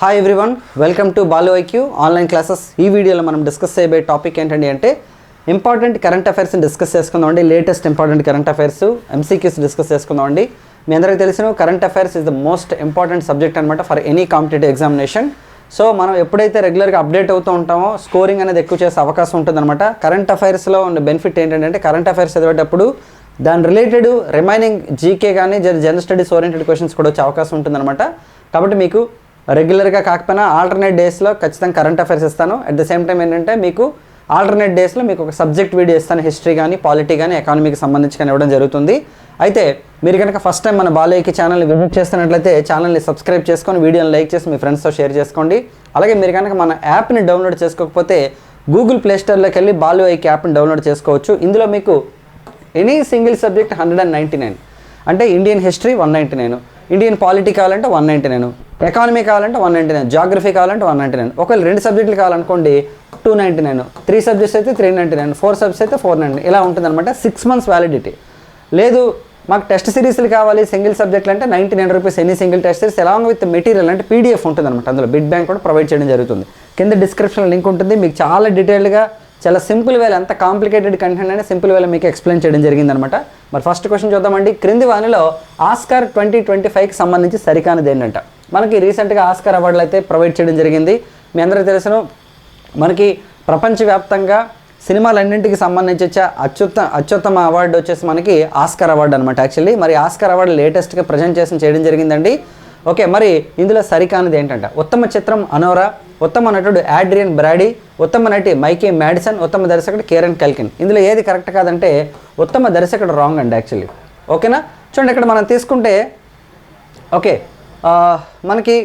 Hi everyone welcome to Balu IQ online classes ఈ వీడియోలో మనం డిస్కస్ చేయబోయే టాపిక్ ఏంటండి అంటే ఇంపార్టెంట్ కరెంట్ అఫైర్స్ని డిస్కస్ చేసుకుందామండి latest important current affairs MCQs discuss చేసుకుందామండి మీ అందరికీ తెలిసిన current affairs is the most important subject అనమాట for any competitive examination so మనం ఎప్పుడైతే రెగ్యులర్గా అప్డేట్ అవుతూ ఉంటామో స్కోరింగ్ అనేది ఎక్కువ చేసే అవకాశం ఉంటుందన్నమాట. కరెంట్ అఫైర్స్లో ఉన్న బెనిఫిట్ ఏంటంటే కరెంట్ అఫైర్స్ చదివేటప్పుడు దాని రిలేటెడ్ రిమైనింగ్ జీకే కానీ జనరల్ స్టడీస్ ఓరియంటెడ్ క్వశ్చన్స్ కూడా వచ్చే అవకాశం ఉంటుందన్నమాట. కాబట్టి మీకు రెగ్యులర్గా కాకపోయినా ఆల్టర్నేట్ డేస్లో ఖచ్చితంగా కరెంట్ అఫైర్స్ ఇస్తాను. అట్ ద సేమ్ టైం ఏంటంటే మీకు ఆల్టర్నేట్ డేస్లో మీకు ఒక సబ్జెక్ట్ వీడియో ఇస్తాను హిస్టరీ కానీ పాలిటీ కానీ ఎకానమీకి సంబంధించి కానీ ఇవ్వడం జరుగుతుంది. అయితే మీరు కనుక ఫస్ట్ టైం మన బాలయ్యకి ఛానల్ని విజిట్ చేస్తున్నట్లయితే ఛానల్ని సబ్స్క్రైబ్ చేసుకొని వీడియోని లైక్ చేసి మీ ఫ్రెండ్స్తో షేర్ చేసుకోండి. అలాగే మీరు కనుక మన యాప్ని డౌన్లోడ్ చేసుకోకపోతే గూగుల్ ప్లేస్టోర్లోకి వెళ్ళి బాలు యాప్ని డౌన్లోడ్ చేసుకోవచ్చు. ఇందులో మీకు any single subject hundred and ninety nine అంటే Indian history one ninety nine Indian polity కావాలంటే వన్ నైంటీ నైన్ ఎకానమీ కావాలంటే వన్ నైంటీ నైన్ జాగ్రఫీ కావాలంటే వన్ నైంటీ నైన్ ఒకవేళ రెండు సబ్జెక్టులు కావాలనుకోండి two ninety nine three subjects అయితే three ninety nine four subjects అయితే four ninety ఇలా ఉంటుందన్నమాట. సిక్స్ మంత్స్ వ్యాలిడిటీ లేదు మాకు టెస్ట్ సిరీస్లు కావాలి సింగిల్ సబ్జెక్టులు అంటే నైంటీ నైన్ రూపీస్ ఎన్ని single test series along with material అంటే పీడిఎఫ్ ఉంటుంది అనమాట అందులో బిడ్ బ్యాంక్ కూడా ప్రొవైడ్ చేయడం జరుగుతుంది. కింద డిస్క్రిప్షన్ లింక్ ఉంటుంది. మీకు చాలా డీటెయిల్గా చాలా సింపుల్ వేల ఎంత కాంప్లికేటెడ్ కంటెంట్ అయినా సింపుల్ వేలో మీకు ఎక్స్ప్లెయిన్ చేయడం జరిగిందనమాట. మరి ఫస్ట్ క్వశ్చన్ చూద్దామండి. క్రింది వానిలో ఆస్కార్ ట్వంటీ ట్వంటీ ఫైవ్కి సంబంధించి సరికానిది ఏంటంట? మనకి రీసెంట్గా ఆస్కార్ అవార్డులు అయితే ప్రొవైడ్ చేయడం జరిగింది. మీ అందరికీ తెలుసును మనకి ప్రపంచవ్యాప్తంగా సినిమాలన్నింటికి సంబంధించి అత్యుత్త అత్యుత్తమ అవార్డు వచ్చేసి మనకి ఆస్కార్ అవార్డు అనమాట యాక్చువల్లీ మరి ఆస్కార్ అవార్డు లేటెస్ట్గా ప్రజెంటేషన్ చేయడం జరిగిందండి. ఓకే మరి ఇందులో సరికానిది ఏంటంట? ఉత్తమ చిత్రం అనోరా. ఉత్తమ నటుడు యాడ్రియన్ బ్రాడీ ఉత్తమ నటి మైకే మ్యాడిసన్ ఉత్తమ దర్శకుడు కేరన్ కల్కిన్. ఇందులో ఏది కరెక్ట్ కాదంటే ఉత్తమ దర్శకుడు రాంగ్ అండి యాక్చువల్లీ. ఓకేనా? చూడండి ఇక్కడ మనం తీసుకుంటే ఓకే మనకి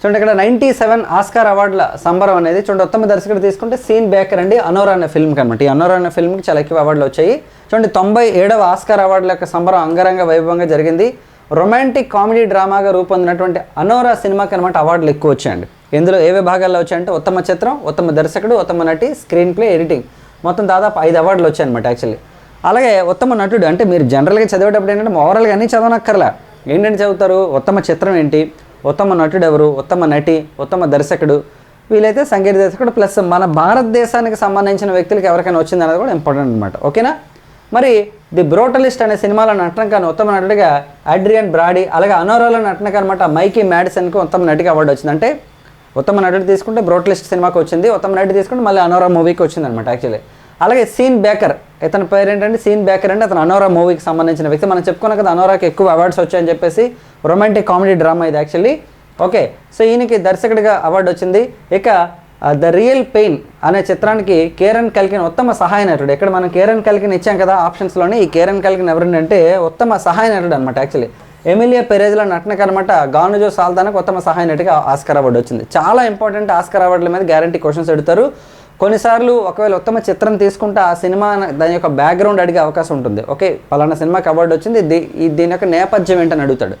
చూడండి ఇక్కడ నైంటీ సెవెన్ ఆస్కార్ అవార్డుల సంబరం అనేది చూడండి ఉత్తమ దర్శకుడు తీసుకుంటే సీన్ బేకర్ అండి అనోరా అనే ఫిల్మ్కి అనమాట ఈ అనోరా అనే ఫిల్మ్కి చాలా ఎక్కువ అవార్డులు వచ్చాయి. చూడండి తొంభై ఏడవ ఆస్కార్ అవార్డుల యొక్క సంబరం అంగరంగ వైభవంగా జరిగింది. రొమాంటిక్ కామెడీ డ్రామాగా రూపొందినటువంటి అనోరా సినిమాకి అనమాట అవార్డులు ఎక్కువ వచ్చాయండి. ఇందులో ఏ విభాగాల్లో వచ్చాయంటే ఉత్తమ చిత్రం ఉత్తమ దర్శకుడు ఉత్తమ నటి స్క్రీన్ ప్లే ఎడిటింగ్. మొత్తం దాదాపు ఐదు అవార్డులు వచ్చాయన్నమాట యాక్చువల్లీ అలాగే ఉత్తమ నటుడు అంటే మీరు జనరల్గా చదివేటప్పుడు ఏంటంటే ఓవరాల్గా అన్నీ చదవనక్కర్లే. ఏంటంటే చదువుతారు? ఉత్తమ చిత్రం ఏంటి? ఉత్తమ నటుడు ఎవరు? ఉత్తమ నటి ఉత్తమ దర్శకుడు? వీలైతే సంగీత దర్శకుడు ప్లస్ మన భారతదేశానికి సంబంధించిన వ్యక్తులకి ఎవరికైనా వచ్చింది అనేది కూడా ఇంపార్టెంట్ అనమాట ఓకేనా? మరి ది బ్రోటలిస్ట్ అనే సినిమాలో నటన కానీ ఉత్తమ నటుడిగా అడ్రియన్ బ్రాడీ అలాగే అనోరాలో నటన అనమాట మైకీ మ్యాడిసన్కి ఉత్తమ నటికి అవార్డు వచ్చింది. అంటే ఉత్తమ నటుడు తీసుకుంటే బ్రోట్లిస్ట్ సినిమాకి వచ్చింది. ఉత్తమ నటుడు తీసుకుంటే మళ్ళీ అనోరా మూవీకి వచ్చింది అనమాట యాక్చువల్లీ అలాగే సీన్ బేకర్ ఇతని పేరు ఏంటంటే సీన్ బేకర్ అంటే అతను అనోరా మూవీకి సంబంధించిన వ్యక్తి. మనం చెప్పుకున్నాం కదా అనోరాకి ఎక్కువ అవార్డ్స్ వచ్చాయని చెప్పేసి రొమాంటిక్ కామెడీ డ్రామా ఇది యాక్చువల్లీ ఓకే సో ఈయనకి దర్శకుడిగా అవార్డు వచ్చింది. ఇక ద రియల్ పెయిన్ అనే చిత్రానికి కేరన్ కల్కిన్ ఉత్తమ సహాయ నటుడు ఇక్కడ మనం కేరన్ కల్కిన్ ఇచ్చాం కదా ఆప్షన్స్లోనే ఈ కేరన్ కల్కిన్ ఎవరంటే ఉత్తమ సహాయ నటుడు అనమాట యాక్చువల్లీ ఎమిలియా పెరేజ్ల నటన కనమాట గానుజో సాల్దానకు ఉత్తమ సహాయ నటిగా ఆస్కర్ అవార్డు వచ్చింది. చాలా ఇంపార్టెంట్ ఆస్కర్ అవార్డుల మీద గ్యారంటీ క్వశ్చన్స్ అడుగుతారు కొన్నిసార్లు ఒకవేళ ఉత్తమ చిత్రం తీసుకుంటే ఆ సినిమా దాని యొక్క బ్యాక్గ్రౌండ్ అడిగే అవకాశం ఉంటుంది. ఓకే పలానా సినిమాకి అవార్డు వచ్చింది. దీ- దీని యొక్క నేపథ్యం ఏంటని అడుగుతాడు.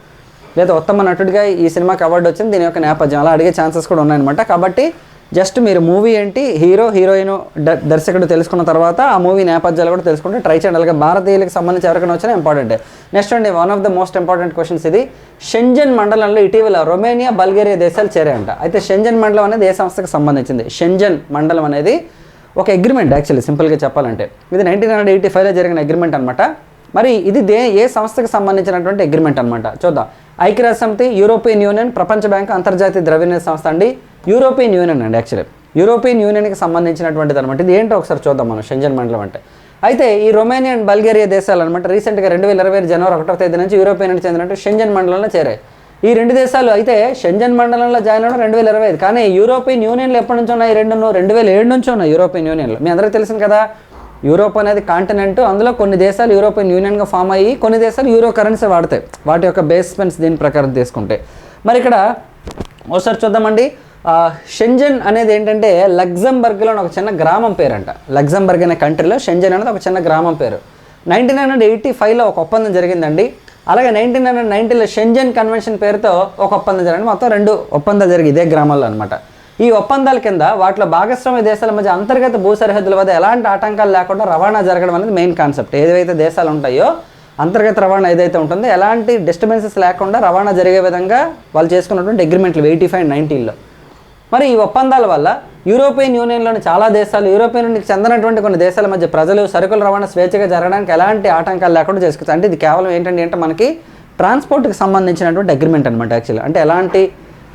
లేదా ఉత్తమ నటుడిగా ఈ సినిమాకి అవార్డు వచ్చింది. దీని యొక్క నేపథ్యం అలా అడిగే ఛాన్సెస్ కూడా ఉన్నాయన్నమాట. కాబట్టి జస్ట్ మీరు మూవీ ఏంటి? హీరో హీరోయిన్ దర్శకుడు తెలుసుకున్న తర్వాత ఆ మూవీ నేపథ్యాలు కూడా తెలుసుకుంటే ట్రై చేయండి. అలాగే భారతీయులకు సంబంధించి ఎవరికైనా వచ్చినా ఇంపార్టెంట్. నెక్స్ట్ అండి one of the most important questions ఇది. షెంజన్ మండలంలో ఇటీవల రొమేనియా బల్గేరియా దేశాలు చేరాయంట. అయితే షెంజన్ మండలం అనేది ఏ సంస్థకు సంబంధించింది? షెంజన్ మండలం అనేది ఒక అగ్రిమెంట్ యాక్చువల్లీ సింపుల్గా చెప్పాలంటే. ఇది నైన్టీన్ హండ్రెడ్ ఎయిటీ ఫైవ్లో జరిగిన అగ్రిమెంట్ అనమాట మరి ఇది దే ఏ సంస్థకు సంబంధించినటువంటి అగ్రిమెంట్ అనమాట చూద్దాం. ఐక్యరాజ్య సమితి యూరోపియన్ యూనియన్ ప్రపంచ బ్యాంక్ అంతర్జాతీయ ద్రవ్యనిధి సంస్థ అండి. యూరోపియన్ యూనియన్ అండి యాక్చువల్లీ యూరోపియన్ యూనియన్కి సంబంధించినటువంటిది అనమాట ఇది ఏంటో ఒకసారి చూద్దాం మనం షెంజన్ మండలం అంటే. అయితే ఈ రొమేనియా అండ్ బల్గేరియా దేశాలు అనమాట రీసెంట్గా రెండు వేల ఇరవై జనవరి ఒకటో తేదీ నుంచి యూరోపియన్ చెందినట్టు షెంజన్ మండలంలో చేరాయి. ఈ రెండు దేశాలు అయితే షెంజన్ మండలంలో జాయిన్ అవ్వడం రెండు వేల ఇరవై ఐదు. కానీ యూరోపియన్ యూనియన్లు ఎప్పటి నుంచి ఉన్నాయి ఈ రెండు రెండు వేల ఏడు నుంచి ఉన్నాయి యూరోపియన్ యూనియన్లో మీ అందరికీ తెలిసింది కదా యూరోప్ అనేది కాంటినెంట్ అందులో కొన్ని దేశాలు యూరోపియన్ యూనియన్గా ఫామ్ అయ్యి కొన్ని దేశాలు యూరో కరెన్సీ వాడతాయి. వాటి యొక్క బేస్మెంట్స్ దీని ప్రకారం తీసుకుంటే. మరి ఇక్కడ ఒకసారి చూద్దామండి. షెంజన్ అనేది ఏంటంటే లగ్జంబర్గ్లో ఒక చిన్న గ్రామం పేరంట. లగ్జంబర్గ్ అనే కంట్రీలో షెంజన్ అనేది ఒక చిన్న గ్రామం పేరు. నైన్టీన్ హండ్రెడ్ ఎయిటీ ఫైవ్లో ఒక ఒప్పందం జరిగిందండి. అలాగే నైన్టీన్ హండ్రెడ్ నైన్టీలో షెంజన్ కన్వెన్షన్ పేరుతో ఒక ఒప్పందం జరిగింది. మొత్తం రెండు ఒప్పందాలు జరిగి ఇదే గ్రామాల్లో అనమాట ఈ ఒప్పందాల కింద వాటిలో భాగస్వామ్య దేశాల మధ్య అంతర్గత భూ సరిహద్దుల వద్ద ఎలాంటి ఆటంకాలు లేకుండా రవాణా జరగడం అనేది మెయిన్ కాన్సెప్ట్ ఏదైతే దేశాలు ఉంటాయో అంతర్గత రవాణా ఏదైతే ఉంటుందో ఎలాంటి డిస్టర్బెన్సెస్ లేకుండా రవాణా జరిగే విధంగా వాళ్ళు చేసుకున్నటువంటి అగ్రిమెంట్లు ఎయిటీ ఫైవ్ నైన్టీన్లో మరి ఈ ఒప్పందాల వల్ల యూరోపియన్ యూనియన్లోని చాలా దేశాలు యూరోపియన్ యూనియన్కి చెందినటువంటి కొన్ని దేశాల మధ్య ప్రజలు సరుకుల రవాణా స్వేచ్ఛగా జరగడానికి ఎలాంటి ఆటంకాలు లేకుండా చేసుకోవచ్చు అంటే ఇది కేవలం ఏంటంటే అంటే మనకి ట్రాన్స్పోర్ట్కి సంబంధించినటువంటి అగ్రిమెంట్ అనమాట యాక్చువల్లీ అంటే ఎలాంటి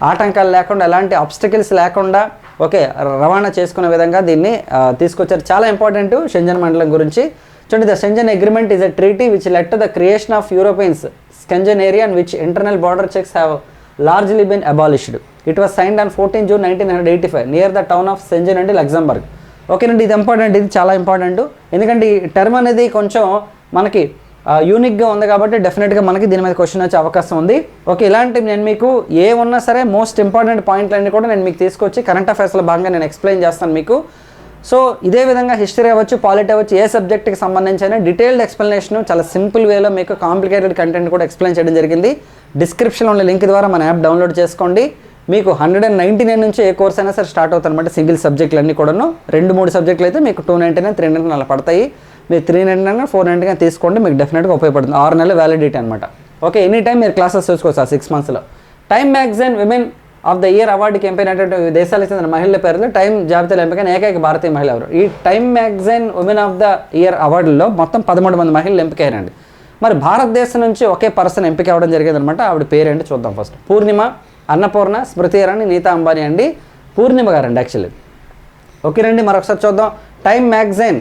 ఆటంకాలు లేకుండా ఎలాంటి అబ్స్టకిల్స్ లేకుండా ఓకే రవాణా చేసుకునే విధంగా దీన్ని తీసుకొచ్చారు. చాలా ఇంపార్టెంట్ షెంజన్ మండలం గురించి. చూడండి the Schengen agreement is a treaty which led to the creation of Europeans Schengen area and which internal border checks have largely been abolished it was signed on fourteen June nineteen hundred eighty five near the town of Schengen and Luxembourg ఓకేనండి ఇది important ఇది చాలా important ఎందుకంటే ఈ term అనేది కొంచెం మనకి యూనిక్గా ఉంది కాబట్టి డెఫినెట్గా మనకి దీని మీద క్వశ్చన్ వచ్చే అవకాశం ఉంది. ఓకే ఇలాంటివి నేను మీకు ఏ ఉన్నా సరే మోస్ట్ ఇంపార్టెంట్ పాయింట్లన్నీ కూడా నేను మీకు తీసుకొచ్చి కరెంట్ అఫైర్స్లో భాగంగా నేను ఎక్స్ప్లెయిన్ చేస్తాను మీకు. సో ఇదే విధంగా హిస్టరీ అవ్వచ్చు పాలిటీ అవ్వచ్చు ఏ సబ్జెక్ట్కి సంబంధించిన డీటెయిల్డ్ ఎక్స్ప్లెనేషన్ చాలా సింపుల్ వేలో మీకు కాంప్లికేటెడ్ కంటెంట్ కూడా ఎక్స్ప్లెయిన్ చేయడం జరిగింది. డిస్క్రిప్షన్లో ఉన్న లింక్ ద్వారా మన యాప్ డౌన్లోడ్ చేసుకోండి. మీకు హండ్రెడ్ అండ్ నైంటీ నైన్ నుంచి ఏ కోర్స్ అయినా సరే స్టార్ట్ అవుతుంది అనమాట సింగిల్ సబ్జెక్టులు అన్నీ కూడాను. రెండు మూడు సబ్జెక్టులు అయితే మీకు two ninety nine three nine అలా పడతాయి. మీరు three ninety nine four ninety nine తీసుకోండి మీకు డెఫినెట్గా ఉపయోగపడుతుంది. ఆరు నెలల వ్యాలిడిటీ అనమాట ఓకే ఎనీ టైం మీరు క్లాసెస్ చూసుకోవచ్చు ఆ సిక్స్ మంత్స్లో. Time magazine women of the year అవార్డుకి అంటే దేశాలకు చెందిన మహిళల పేరులో టైం జాబితాలో ఎంపికైన ఏకైక భారతీయ మహిళ ఎవరు? ఈ Time magazine women of the year అవార్డులో మొత్తం పదమూడు మంది మహిళలు ఎంపికయ్యారండి మరి భారతదేశం నుంచి ఒకే పర్సన్ ఎంపిక అవ్వడం జరిగిందనమాట ఆవిడ పేరేంటి చూద్దాం ఫస్ట్. పూర్ణిమ అన్నపూర్ణ స్మృతి ఇరానీ నీతా అంబానీ అండి. పూర్ణిమ గారండి యాక్చువల్లీ ఓకేనండి మరొకసారి చూద్దాం. Time magazine.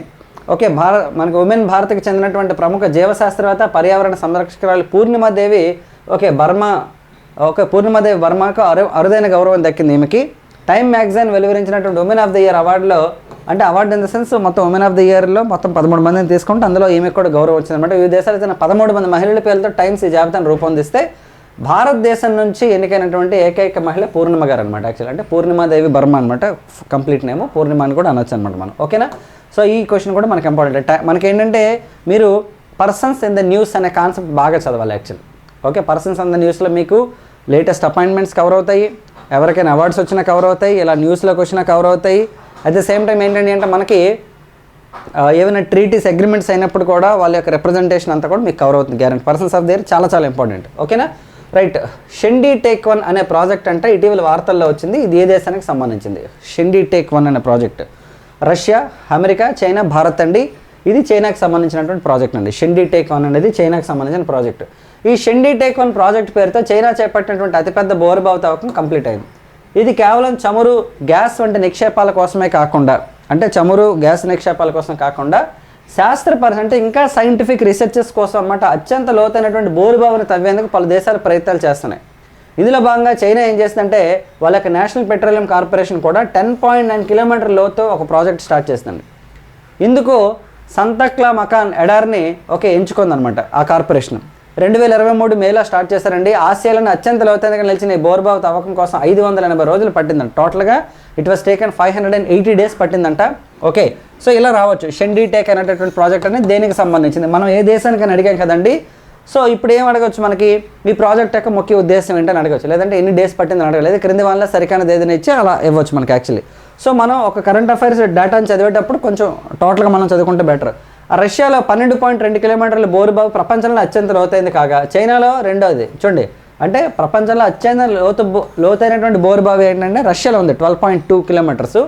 ఓకే భారత మనకు ఉమెన్ భారత్కి చెందినటువంటి ప్రముఖ జీవశాస్త్రవేత్త పర్యావరణ సంరక్షకురాలు పూర్ణిమాదేవి ఓకే బర్మా ఓకే పూర్ణిమాదేవి వర్మకు అరు అరుదైన గౌరవం దక్కింది ఈమెకి. టైమ్ మ్యాగజైన్ వెలువరించినటువంటి ఉమెన్ ఆఫ్ ది ఇయర్ అవార్డులో అంటే అవార్డు ఇన్ ద సెన్స్ మొత్తం ఉమెన్ ఆఫ్ ద ఇయర్లో మొత్తం పదమూడు మందిని తీసుకుంటే అందులో ఈమెకు కూడా గౌరవం వచ్చిందన్నమాట. వివిధ దేశాలు చెందిన పదమూడు మంది మహిళల పేర్లతో టైమ్స్ ఈ జాబితాను రూపొందిస్తే భారతదేశం నుంచి ఎన్నికైనటువంటి ఏకైక మహిళ పూర్ణిమ గారు అనమాట యాక్చువల్ అంటే పూర్ణిమాదేవి బర్మ అనమాట కంప్లీట్ నేమ్ పూర్ణిమ అని కూడా అనొచ్చు అనమాట మనం. ఓకేనా? సో ఈ క్వశ్చన్ కూడా మనకి ఇంపార్టెంట్ మనకి ఏంటంటే మీరు పర్సన్స్ ఇన్ ద న్యూస్ అనే కాన్సెప్ట్ బాగా చదవాలి actual okay? Persons in the న్యూస్లో మీకు లేటెస్ట్ అపాయింట్మెంట్స్ కవర్ అవుతాయి ఎవరికైనా అవార్డ్స్ వచ్చినా కవర్ అవుతాయి ఇలా న్యూస్లోకి వచ్చినా కవర్ అవుతాయి. అట్ ద సేమ్ టైం ఏంటంటే అంటే మనకి ఏమైనా ట్రీటీస్ అగ్రిమెంట్స్ అయినప్పుడు కూడా వాళ్ళ యొక్క రిప్రజెంటేషన్ అంతా కూడా మీకు కవర్ అవుతుంది గ్యారెంటీ పర్సన్స్ ఆఫ్ దేర్ చాలా చాలా ఇంపార్టెంట్ ఓకేనా? రైట్. షెండీ టేక్ వన్ అనే ప్రాజెక్ట్ అంటే ఇటీవల వార్తల్లో వచ్చింది. ఇది ఏ దేశానికి సంబంధించింది? షెండీ టేక్ వన్ అనే project. Russia America China Bharat అండి. ఇది చైనాకి సంబంధించినటువంటి ప్రాజెక్ట్ అండి. షెండీ టేక్ వన్ అనేది చైనాకి సంబంధించిన ప్రాజెక్ట్. ఈ షెండీ టేక్ వన్ ప్రాజెక్ట్ పేరుతో చైనా చేపట్టినటువంటి అతిపెద్ద బోరుబావు తవ్వకం కంప్లీట్ అయింది. ఇది కేవలం చమురు గ్యాస్ వంటి నిక్షేపాల కోసమే కాకుండా అంటే చమురు గ్యాస్ నిక్షేపాల కోసం కాకుండా శాస్త్రపరి అంటే ఇంకా సైంటిఫిక్ రీసెర్చెస్ కోసం అన్నమాట అత్యంత లోతైనటువంటి బోరుబావుని తవ్వేందుకు పలు దేశాలు ప్రయత్నాలు చేస్తున్నాయి. ఇందులో భాగంగా చైనా ఏం చేస్తుందంటే వాళ్ళ యొక్క నేషనల్ పెట్రోలియం కార్పొరేషన్ కూడా టెన్ పాయింట్ నైన్ కిలోమీటర్ లోతు ఒక ప్రాజెక్ట్ స్టార్ట్ చేస్తుంది. ఇందుకు సంతక్లా మకాన్ ఎడార్ని ఓకే ఎంచుకుందనమాట ఆ కార్పొరేషన్. రెండు వేల ఇరవై మూడు మేలో స్టార్ట్ చేశారండి. ఆసియాలోని అత్యంత లోతైనగా నిలిచిన ఈ బోర్బావ్ తవ్వకం కోసం ఐదు వందల ఎనభై రోజులు పట్టిందంట. టోటల్గా it was taken five hundred and eighty days పట్టిందంట. Okay so ఇలా రావచ్చు. షెండీ టేక్ అనేటటువంటి ప్రాజెక్ట్ అనేది దేనికి సంబంధించింది? మనం ఏ దేశానికని అడిగాం కదండి. సో ఇప్పుడు ఏం అడగవచ్చు మనకి? ఈ ప్రాజెక్ట్ యొక్క ముఖ్య ఉద్దేశం ఏంటని అడగవచ్చు లేదంటే ఎన్ని డేస్ పట్టిందని అడగలేదు. క్రింది వల్ల సరికానది ఏదైనా ఇచ్చి అలా ఇవ్వచ్చు మనకి యాక్చువల్లీ సో మనం ఒక కరెంట్ అఫైర్స్ డేటాని చదివేటప్పుడు కొంచెం టోటల్గా మనం చదువుకుంటే బెటర్ రష్యాలో పన్నెండు పాయింట్ రెండు కిలోమీటర్ల బోరుబావు ప్రపంచంలో అత్యంత లోతైంది కాగా చైనాలో రెండోది. చూడండి. అంటే ప్రపంచంలో అత్యంత లోతు బో- లోతైనటువంటి బోరుబావి ఏంటంటే రష్యాలో ఉంది ట్వెల్వ్ పాయింట్ టూ కిలోమీటర్స్.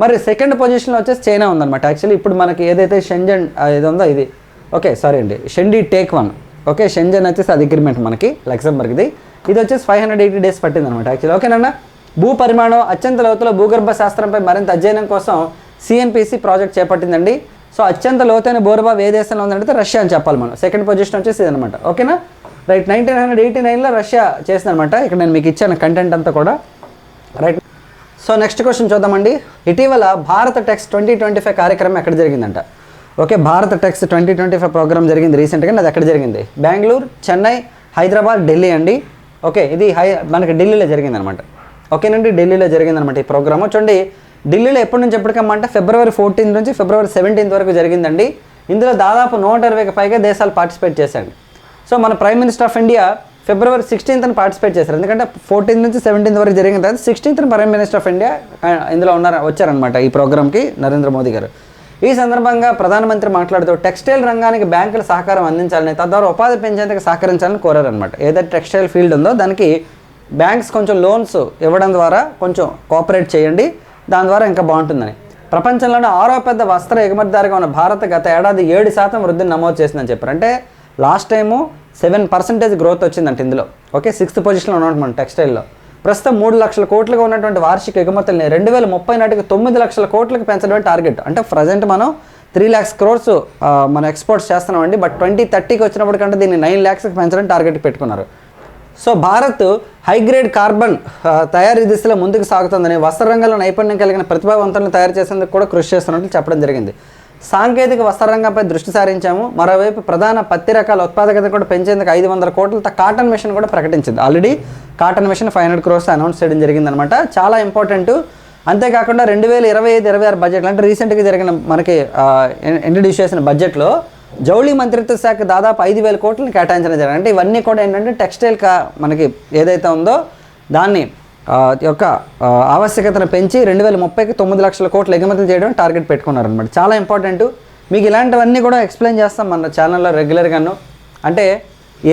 మరి సెకండ్ పొజిషన్లో వచ్చేసి చైనా ఉందన్నమాట. యాక్చువల్లీ ఇప్పుడు మనకి ఏదైతే షెంజన్ ఆ, ఇది ఉందో ఇది. ఓకే సారీ అండి. Shendi take one. Okay Schengen వచ్చేసి అది అగ్రిమెంట్ మనకి లక్సంబర్గ్ది. ఇది వచ్చేసి ఫైవ్ హండ్రెడ్ ఎయిటీ డేస్ పట్టింది అనమాట యాక్చువల్లీ ఓకేనా భూ పరిమాణం అత్యంత లోతులో భూగర్భ శాస్త్రంపై మరింత అధ్యయనం కోసం సిఎన్పిసి ప్రాజెక్ట్ చేపట్టిందండి. సో అత్యంత లోతైన బోర్బావ్ ఏ దేశంలో ఉందంటే రష్యా అని చెప్పాలి మనం. సెకండ్ పొజిషన్ వచ్చేసి ఇదనమాట ఓకేనా? రైట్ నైన్టీన్ హండ్రెడ్ ఎయిటీ నైన్లో రష్యా చేసిందనమాట ఇక్కడ నేను మీకు ఇచ్చాను కంటెంట్ అంతా కూడా. రైట్ సో నెక్స్ట్ క్వశ్చన్ చూద్దామండి. ఇటీవల భారత టెక్స్ ట్వంటీ ట్వంటీ ఫైవ్ కార్యక్రమం ఎక్కడ జరిగిందంట? Okay Bharat Tex twenty twenty five programme జరిగింది రీసెంట్గా అది ఎక్కడ జరిగింది? బెంగళూరు చెన్నై హైదరాబాద్ ఢిల్లీ అండి. ఓకే ఇది హై మనకి ఢిల్లీలో జరిగిందనమాట ఓకేనండి ఢిల్లీలో జరిగిందనమాట ఈ ప్రోగ్రామ్. చూడండి ఢిల్లీలో ఎప్పటి నుంచి ఎప్పటికమ్మంటే ఫిబ్రవరి ఫోర్టీన్త్ నుంచి ఫిబ్రవరి సెవెంటీన్త్ వరకు జరిగిందండి. ఇందులో దాదాపు నూట ఇరవైకి పైగా దేశాలు పార్టిసిపేట్ చేశాయండి. సో మన prime minister of India February సిక్స్టీన్త్ని participate చేశారు. ఎందుకంటే ఫోర్టీన్త్ నుంచి సెవెంటీన్త్ వరకు జరిగిన తర్వాత సిక్స్టీన్త్ని ప్రైమ్ మినిస్టర్ ఆఫ్ ఇండియా ఇందులో ఉన్నారు వచ్చారనమాట ఈ ప్రోగ్రామ్కి నరేంద్ర మోదీ గారు. ఈ సందర్భంగా ప్రధానమంత్రి మాట్లాడుతూ టెక్స్టైల్ రంగానికి బ్యాంకుల సహకారం అందించాలని తద్వారా ఉపాధి పెంచేందుకు సహకరించాలని కోరారనమాట ఏదైతే టెక్స్టైల్ ఫీల్డ్ ఉందో దానికి బ్యాంక్స్ కొంచెం లోన్స్ ఇవ్వడం ద్వారా కొంచెం కోఆపరేట్ చేయండి. దాని ద్వారా ఇంకా బాగుంటుందని. ప్రపంచంలోనే ఆరో పెద్ద వస్త్ర ఎగుమతిదారుగా ఉన్న భారత్ గత ఏడాది ఏడు శాతం వృద్ధిని నమోదు చేసిందని చెప్పారు. అంటే last time seven percentage growth వచ్చిందంట ఇందులో. ఓకే సిక్స్త్ పొజిషన్లో ఉన్నాం మనం టెక్స్టైల్లో. ప్రస్తుతం మూడు లక్షల కోట్లుగా ఉన్నటువంటి వార్షిక ఎగుమతుల్ని రెండు వేల ముప్పై నాటికి తొమ్మిది లక్షల కోట్లకు పెంచడమే టార్గెట్. అంటే ప్రజెంట్ మనం త్రీ ల్యాక్స్ క్రోర్స్ మనం ఎక్స్పోర్ట్స్ చేస్తున్నామండి. బట్ ట్వంటీ థర్టీకి వచ్చినప్పటికంటే దీన్ని నైన్ ల్యాక్స్కి పెంచడం టార్గెట్ పెట్టుకున్నారు. సో భారత్ హైగ్రేడ్ కార్బన్ తయారీ దిశలో ముందుకు సాగుతుందని వస్త్ర రంగంలో నైపుణ్యం కలిగిన ప్రతిభావంతులను తయారు చేసేందుకు కూడా కృషి చేస్తున్నట్లు చెప్పడం జరిగింది. సాంకేతిక వస్త్ర రంగంపై దృష్టి సారించాము. మరోవైపు ప్రధాన పత్తి రకాల ఉత్పాదకత కూడా పెంచేందుకు ఐదు వందల కోట్లతో కాటన్ మిషన్ కూడా ప్రకటించింది. Already cotton mission five hundred crores announce చేయడం జరిగిందనమాట చాలా ఇంపార్టెంట్ అంతేకాకుండా రెండు వేల ఇరవై ఐదు ఇరవై ఆరు బడ్జెట్ అంటే రీసెంట్గా జరిగిన మనకి ఇంట్రడ్యూస్ చేసిన బడ్జెట్లో జౌళి మంత్రిత్వ శాఖ దాదాపు ఐదు వేల కోట్లను కేటాయించడం జరిగింది. అంటే ఇవన్నీ కూడా ఏంటంటే టెక్స్టైల్ కా మనకి ఏదైతే ఉందో దాన్ని యొక్క ఆవశ్యకతను పెంచి రెండు వేల ముప్పైకి తొమ్మిది లక్షల కోట్లు ఎగుమతులు చేయడం టార్గెట్ పెట్టుకున్నారనమాట చాలా ఇంపార్టెంట్ మీకు ఇలాంటివన్నీ కూడా ఎక్స్ప్లెయిన్ చేస్తాం మన ఛానల్లో రెగ్యులర్గాను అంటే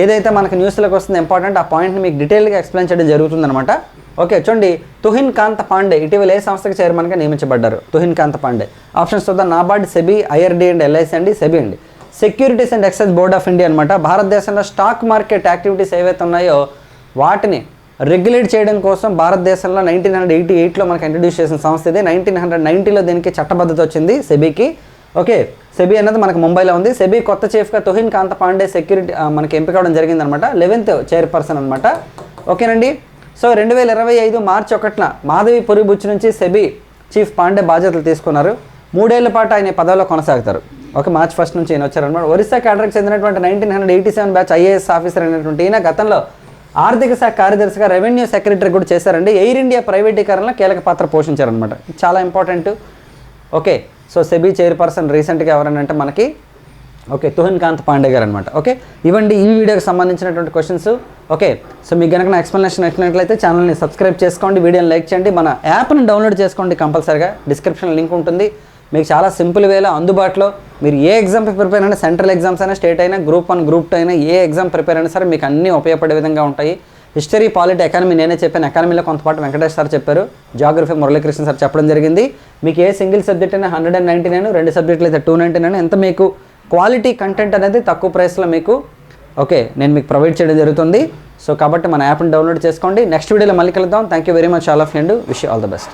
ఏదైతే మనకు న్యూస్లోకి వస్తుంది ఇంపార్టెంట్ ఆ పాయింట్ని మీకు డీటెయిల్గా ఎక్స్ప్లెయిన్ చేయడం జరుగుతుందనమాట ఓకే చూడండి. తుహిన్ కాంత పాండే ఇటీవల ఏ సంస్థకి చైర్మన్గా నియమించబడ్డారు? తుహిన్ కాంత పాండే. ఆప్షన్స్ చూద్దాం. NABARD SEBI IRD and LIC అండి. సెబీ అండి. Securities and excise board of India అనమాట భారతదేశంలో స్టాక్ మార్కెట్ యాక్టివిటీస్ ఏవైతే ఉన్నాయో వాటిని రెగ్యులేట్ చేయడం కోసం భారతదేశంలో నైన్టీన్ హండ్రెడ్ ఎయిటీ ఎయిట్లో మనకి ఇంట్రడ్యూస్ చేసిన సంస్థ ఇది. నైన్టీన్ హండ్రెడ్ నైన్టీలో దీనికి చట్టబద్ధత వచ్చింది సెబీకి. ఓకే సెబీ అనేది మనకు ముంబైలో ఉంది. సెబీ కొత్త చీఫ్గా తొహిన్ కాంత పాండే సెక్యూరిటీ మనకి ఎంపిక అవడం జరిగిందనమాట లెవెన్త్ చైర్పర్సన్ అనమాట ఓకేనండి? సో రెండు వేల ఇరవై ఐదు మార్చి ఒకటిన మాధవి పురిబుచ్చి నుంచి సెబీ చీఫ్ పాండే బాధ్యతలు తీసుకున్నారు. మూడేళ్ళ పాటు ఆయన పదవిలో కొనసాగుతారు. ఓకే మార్చ్ ఫస్ట్ నుంచి ఈయన వచ్చారనమాట ఒరిస్సా క్యాడర్కి చెందినటువంటి nineteen hundred eighty seven batch IAS officer అయినటువంటి ఈయన గతంలో ఆర్థిక శాఖ కార్యదర్శిగా రెవెన్యూ సెక్రటరీ కూడా చేశారండి. ఎయిర్ ఇండియా ప్రైవేటీకరణలో కీలక పాత్ర పోషించారనమాట చాలా important. Okay so SEBI chairperson రీసెంట్గా ఎవరనంటే మనకి ఓకే తుహన్ కాంత్ పాండే గారు అనమాట ఓకే ఇవ్వండి ఈ వీడియోకి సంబంధించినటువంటి క్వశ్చన్స్ ఓకే సో మీకు కనుక నా ఎక్స్ప్లెనేషన్ నచ్చినట్లయితే ఛానల్ని సబ్స్క్రైబ్ చేసుకోండి వీడియోని లైక్ చేయండి. మన యాప్ని డౌన్లోడ్ చేసుకోండి కంపల్సరీగా. డిస్క్రిప్షన్ లింక్ ఉంటుంది. మీకు చాలా సింపుల్ వేలో అందుబాటులో మీరు ఏ ఎగ్జామ్ ప్రిపేర్ అయినా సెంట్రల్ ఎగ్జామ్స్ అయినా స్టేట్ అయినా గ్రూప్ వన్ గ్రూప్ టూ అయినా ఏ ఎగ్జామ్ ప్రిపేర్ అయినా సరే మీకు అన్నీ ఉపయోగపడే విధంగా ఉంటాయి. హిస్టరీ పాలిటీ ఎకానమీ నేనే చెప్పాను. ఎకానమీలో కొంతపాటు వెంకటేష్ సార్ చెప్పారు. జాగ్రఫీ మురళీకృష్ణ సార్ చెప్పడం జరిగింది. మీకు ఏ సింగిల్ సబ్జెక్ట్ అయినా హండ్రెడ్ అండ్ నైంటీ నైన్ రెండు సబ్జెక్టులు అయితే టూ నైంటీ నైన్. ఎంత మీకు క్వాలిటీ కంటెంట్ అనేది తక్కువ ప్రైస్లో మీకు ఓకే నేను మీకు ప్రొవైడ్ చేయడం జరుగుతుంది. సో కాబట్టి మన యాప్ని డౌన్లోడ్ చేసుకోండి. నెక్స్ట్ వీడియోలో మళ్ళీ కలుద్దాం. Thank you very much all of and wish all the best